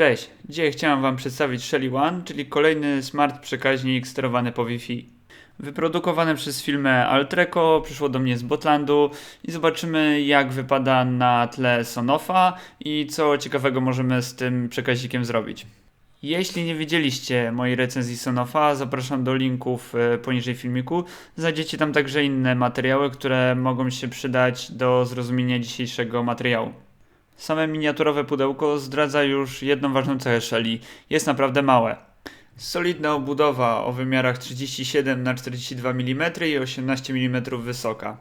Cześć, dzisiaj chciałem Wam przedstawić Shelly One, czyli kolejny smart przekaźnik sterowany po Wi-Fi. Wyprodukowane przez firmę Altreco, przyszło do mnie z Botlandu i zobaczymy jak wypada na tle Sonofa i co ciekawego możemy z tym przekaźnikiem zrobić. Jeśli nie widzieliście mojej recenzji Sonofa, zapraszam do linków e, poniżej filmiku. Znajdziecie tam także inne materiały, które mogą się przydać do zrozumienia dzisiejszego materiału. Same miniaturowe pudełko zdradza już jedną ważną cechę Shelly. Jest naprawdę małe. Solidna obudowa o wymiarach 37 na 42 mm i 18 mm wysoka.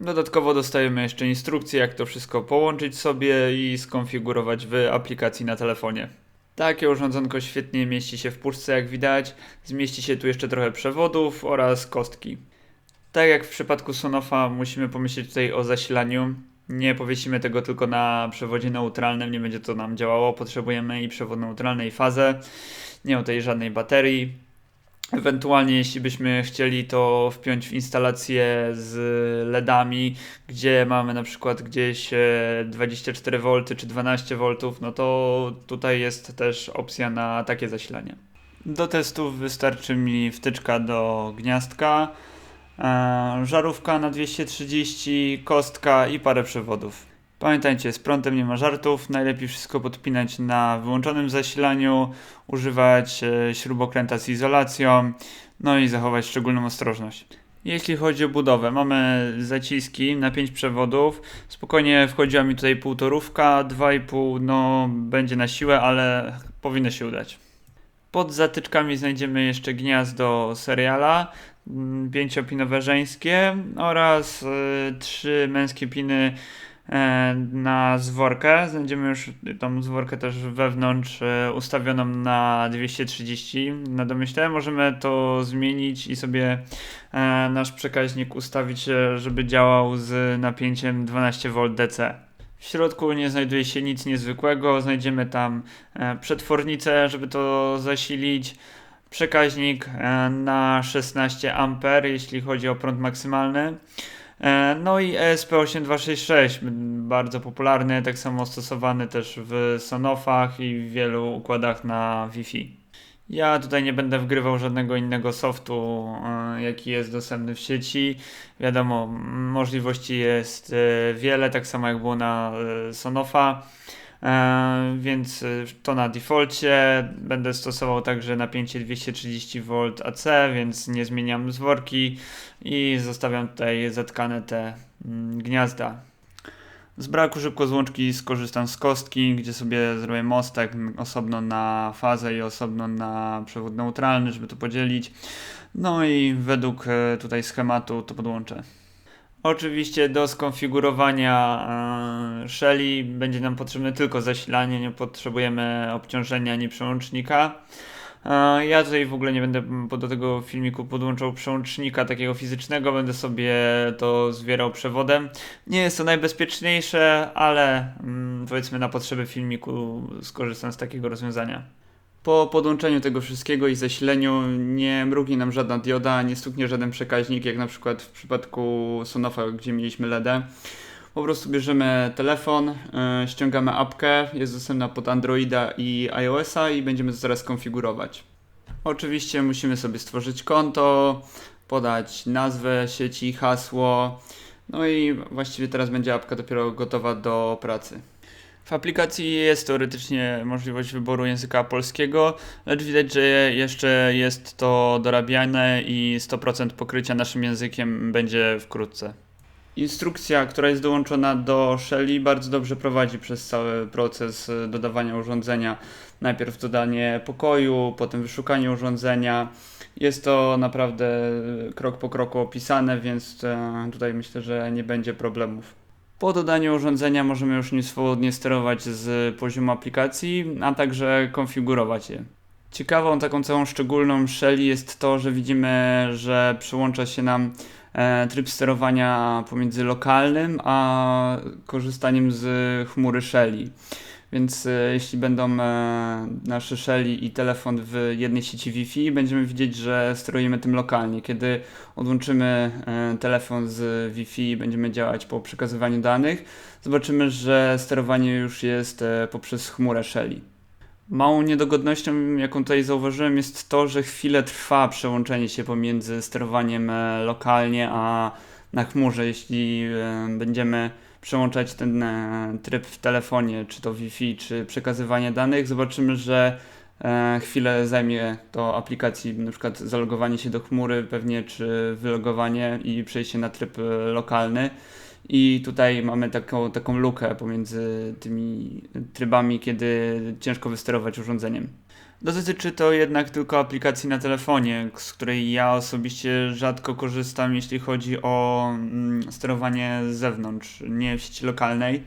Dodatkowo dostajemy jeszcze instrukcję, jak to wszystko połączyć sobie i skonfigurować w aplikacji na telefonie. Takie urządzonko świetnie mieści się w puszce, jak widać. Zmieści się tu jeszcze trochę przewodów oraz kostki. Tak jak w przypadku Sonofa, musimy pomyśleć tutaj o zasilaniu. Nie powiesimy tego tylko na przewodzie neutralnym, nie będzie to nam działało. Potrzebujemy i przewód neutralny, i fazę. Nie ma tutaj żadnej baterii. Ewentualnie, jeśli byśmy chcieli to wpiąć w instalację z LEDami, gdzie mamy na przykład gdzieś 24V czy 12V, no to tutaj jest też opcja na takie zasilanie. Do testów wystarczy mi wtyczka do gniazdka, e, żarówka na 230, kostka i parę przewodów. Pamiętajcie, z prądem nie ma żartów. Najlepiej wszystko podpinać na wyłączonym zasilaniu, używać e, śrubokręta z izolacją, no i zachować szczególną ostrożność. Jeśli chodzi o budowę, mamy zaciski na 5 przewodów. Spokojnie wchodziła mi tutaj półtorówka, 2,5 no będzie na siłę, ale powinno się udać. Pod zatyczkami znajdziemy jeszcze gniazdo seriala, mm, pięciopinowe żeńskie oraz y, trzy męskie piny E, na zworkę. Znajdziemy już tą zworkę też wewnątrz e, ustawioną na 230 na domyśle. Możemy to zmienić i sobie e, nasz przekaźnik ustawić, żeby działał z napięciem 12V DC. W środku nie znajduje się nic niezwykłego. Znajdziemy tam przetwornicę, żeby to zasilić. Przekaźnik na 16 A, jeśli chodzi o prąd maksymalny. E, no i ESP8266, bardzo popularny, tak samo stosowany też w Sonofach i w wielu układach na Wi-Fi. Ja tutaj nie będę wgrywał żadnego innego softu, e, jaki jest dostępny w sieci. Wiadomo, możliwości jest e, wiele, tak samo jak było na Sonofa. E, więc e, to na defaulcie. Będę stosował także napięcie 230V AC, więc nie zmieniam zworki i zostawiam tutaj zatkane te mm, gniazda. Z braku szybko złączki skorzystam z kostki, gdzie sobie zrobię mostek osobno na fazę i osobno na przewód neutralny, żeby to podzielić. No i według e, tutaj schematu to podłączę. Oczywiście do skonfigurowania e, Shelly będzie nam potrzebne tylko zasilanie, nie potrzebujemy obciążenia ani przełącznika. E, ja tutaj w ogóle nie będę do tego filmiku podłączał przełącznika takiego fizycznego, będę sobie to zwierał przewodem. Nie jest to najbezpieczniejsze, ale mm, powiedzmy na potrzeby filmiku skorzystam z takiego rozwiązania. Po podłączeniu tego wszystkiego i zasileniu nie mrugnie nam żadna dioda, nie stuknie żaden przekaźnik, jak na przykład w przypadku Sonofa, gdzie mieliśmy LEDę. Po prostu bierzemy telefon, yy, ściągamy apkę, jest dostępna pod Androida i iOS-a i będziemy to zaraz konfigurować. Oczywiście musimy sobie stworzyć konto, podać nazwę sieci, hasło, no i właściwie teraz będzie apka dopiero gotowa do pracy. W aplikacji jest teoretycznie możliwość wyboru języka polskiego, lecz widać, że jeszcze jest to dorabiane i 100% pokrycia naszym językiem będzie wkrótce. Instrukcja, która jest dołączona do Shelly, bardzo dobrze prowadzi przez cały proces dodawania urządzenia. Najpierw dodanie pokoju, potem wyszukanie urządzenia. Jest to naprawdę krok po kroku opisane, więc e, tutaj myślę, że nie będzie problemów. Po dodaniu urządzenia możemy już nim swobodnie sterować z poziomu aplikacji, a także konfigurować je. Ciekawą taką całą szczególną Shelly jest to, że widzimy, że przyłącza się nam e, tryb sterowania pomiędzy lokalnym a korzystaniem z chmury Shelly. Więc e, jeśli będą e, nasze Shelly i telefon w jednej sieci Wi-Fi, będziemy widzieć, że sterujemy tym lokalnie. Kiedy odłączymy e, telefon z Wi-Fi i będziemy działać po przekazywaniu danych, zobaczymy, że sterowanie już jest poprzez chmurę Shelly. Małą niedogodnością, jaką tutaj zauważyłem, jest to, że chwilę trwa przełączenie się pomiędzy sterowaniem lokalnie a na chmurze. Jeśli będziemy przełączać ten e, tryb w telefonie, czy to Wi-Fi, czy przekazywanie danych, zobaczymy, że e, chwilę zajmie to aplikacji, na przykład zalogowanie się do chmury pewnie, czy wylogowanie i przejście na tryb e, lokalny. I tutaj mamy taką, taką lukę pomiędzy tymi trybami, kiedy ciężko wysterować urządzeniem. Dotyczy to jednak tylko aplikacji na telefonie, z której ja osobiście rzadko korzystam, jeśli chodzi o mm, sterowanie z zewnątrz, nie w sieci lokalnej.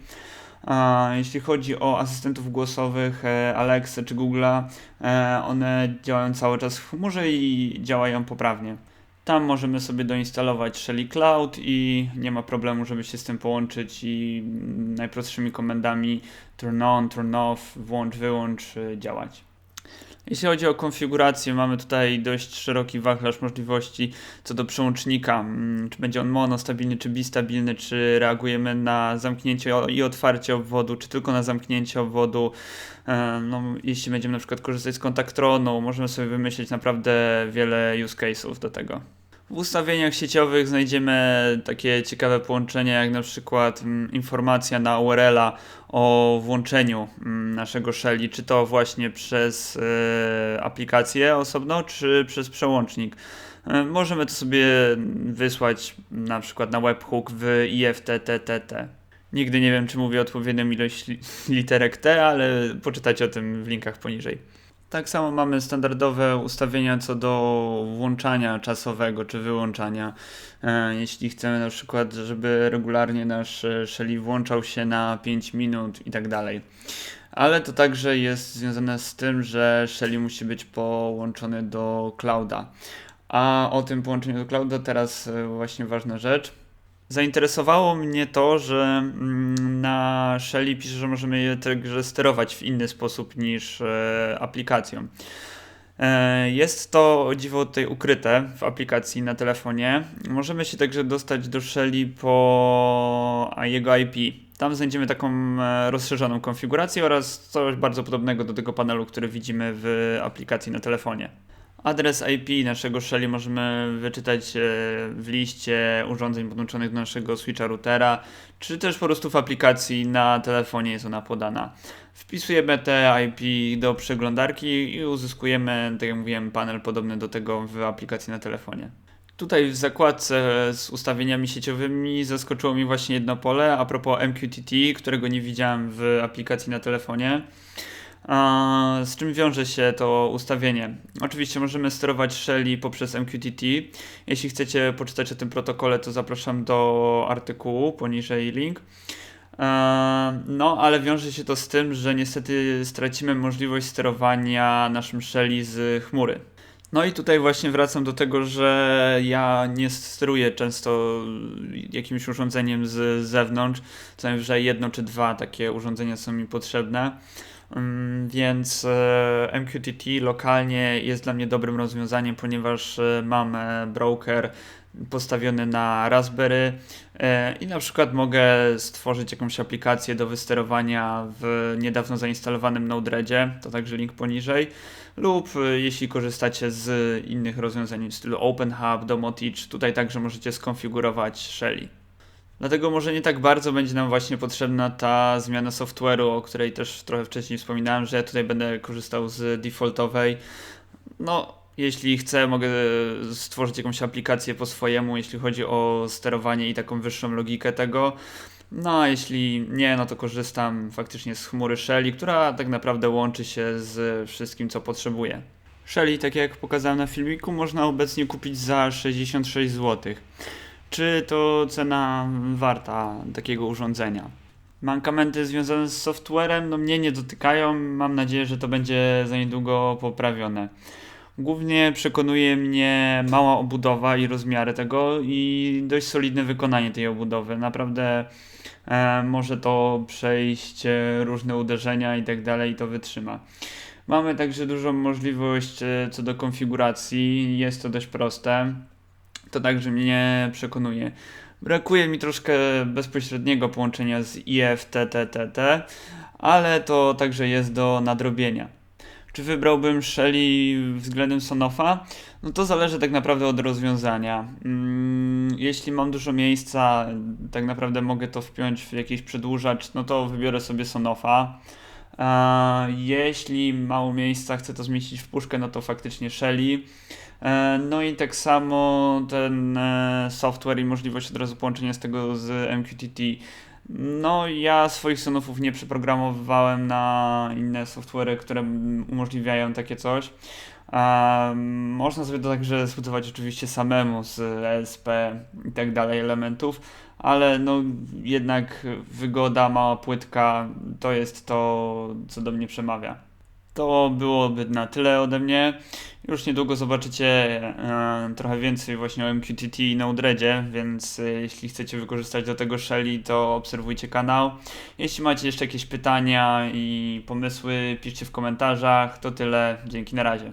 Jeśli chodzi o asystentów głosowych e, Alexa czy Google'a, e, one działają cały czas w chmurze i działają poprawnie. Tam możemy sobie doinstalować Shelly Cloud i nie ma problemu, żeby się z tym połączyć i mm, najprostszymi komendami turn on, turn off, włącz, wyłącz y, działać. Jeśli chodzi o konfigurację, mamy tutaj dość szeroki wachlarz możliwości co do przełącznika. Mm, Czy będzie on monostabilny, czy bistabilny, czy reagujemy na zamknięcie i otwarcie obwodu, czy tylko na zamknięcie obwodu. E, No, jeśli będziemy na przykład korzystać z kontaktronu, możemy sobie wymyślić naprawdę wiele use case'ów do tego. W ustawieniach sieciowych znajdziemy takie ciekawe połączenia, jak na przykład mm, informacja na URL-a o włączeniu mm, naszego Shelly, czy to właśnie przez e, aplikację osobno, czy przez przełącznik. E, możemy to sobie wysłać na przykład na webhook w IFTTT. Nigdy nie wiem, czy mówię odpowiednią ilość li- literek T, ale poczytajcie o tym w linkach poniżej. Tak samo mamy standardowe ustawienia co do włączania czasowego czy wyłączania. E, Jeśli chcemy na przykład, żeby regularnie nasz e, Shelly włączał się na 5 minut i tak dalej. Ale to także jest związane z tym, że Shelly musi być połączony do clouda. A o tym połączeniu do clouda teraz e, właśnie ważna rzecz. Zainteresowało mnie to, że mm, na Shelly pisze, że możemy je także sterować w inny sposób niż e, aplikacją. E, Jest to dziwo tutaj ukryte w aplikacji na telefonie. Możemy się także dostać do Shelly po jego IP. Tam znajdziemy taką e, rozszerzoną konfigurację oraz coś bardzo podobnego do tego panelu, który widzimy w aplikacji na telefonie. Adres IP naszego Shelly możemy wyczytać e, w liście urządzeń podłączonych do naszego switcha routera, czy też po prostu w aplikacji na telefonie jest ona podana. Wpisujemy te IP do przeglądarki i uzyskujemy, tak jak mówiłem, panel podobny do tego w aplikacji na telefonie. Tutaj w zakładce z ustawieniami sieciowymi zaskoczyło mi właśnie jedno pole a propos MQTT, którego nie widziałem w aplikacji na telefonie. Z czym wiąże się to ustawienie? Oczywiście możemy sterować Shelly poprzez MQTT. Jeśli chcecie poczytać o tym protokole, to zapraszam do artykułu poniżej link. E, No, ale wiąże się to z tym, że niestety stracimy możliwość sterowania naszym Shelly z chmury. No i tutaj właśnie wracam do tego, że ja nie steruję często jakimś urządzeniem z zewnątrz. Co najwyżej jedno czy dwa takie urządzenia są mi potrzebne. Mm, Więc e, MQTT lokalnie jest dla mnie dobrym rozwiązaniem, ponieważ e, mam e, broker postawiony na Raspberry i na przykład mogę stworzyć jakąś aplikację do wysterowania w niedawno zainstalowanym Node-REDzie, to także link poniżej, lub jeśli korzystacie z innych rozwiązań w stylu OpenHub, Domoteach, tutaj także możecie skonfigurować Shelly. Dlatego może nie tak bardzo będzie nam właśnie potrzebna ta zmiana software'u, o której też trochę wcześniej wspominałem, że ja tutaj będę korzystał z defaultowej. No, jeśli chcę, mogę stworzyć jakąś aplikację po swojemu, jeśli chodzi o sterowanie i taką wyższą logikę tego. No, a jeśli nie, no to korzystam faktycznie z chmury Shelly, która tak naprawdę łączy się z wszystkim, co potrzebuję. Shelly, tak jak pokazałem na filmiku, można obecnie kupić za 66 zł. Czy to cena warta takiego urządzenia? Mankamenty związane z softwarem, no mnie nie dotykają. Mam nadzieję, że to będzie za niedługo poprawione. Głównie przekonuje mnie mała obudowa i rozmiary tego i dość solidne wykonanie tej obudowy. Naprawdę e, może to przejść e, różne uderzenia i tak dalej i to wytrzyma. Mamy także dużą możliwość e, co do konfiguracji. Jest to dość proste. To także mnie przekonuje. Brakuje mi troszkę bezpośredniego połączenia z IFTTT, ale to także jest do nadrobienia. Czy wybrałbym Shelly względem Sonofa? No to zależy tak naprawdę od rozwiązania. Mm, jeśli mam dużo miejsca, tak naprawdę mogę to wpiąć w jakiś przedłużacz, no to wybiorę sobie Sonofa. Jeśli mało miejsca, chcę to zmieścić w puszkę, no to faktycznie Shelly. E, No i tak samo ten e, software i możliwość od razu połączenia z tego z MQTT. No, ja swoich sonofów nie przeprogramowywałem na inne software'y, które umożliwiają takie coś. A, można sobie to także zbudować oczywiście samemu z ESP i tak dalej elementów, ale no jednak wygoda, mała płytka to jest to, co do mnie przemawia. To byłoby na tyle ode mnie. Już niedługo zobaczycie e, trochę więcej właśnie o MQTT i Node-REDzie, więc e, jeśli chcecie wykorzystać do tego Shelly, to obserwujcie kanał. Jeśli macie jeszcze jakieś pytania i pomysły, piszcie w komentarzach. To tyle. Dzięki, na razie.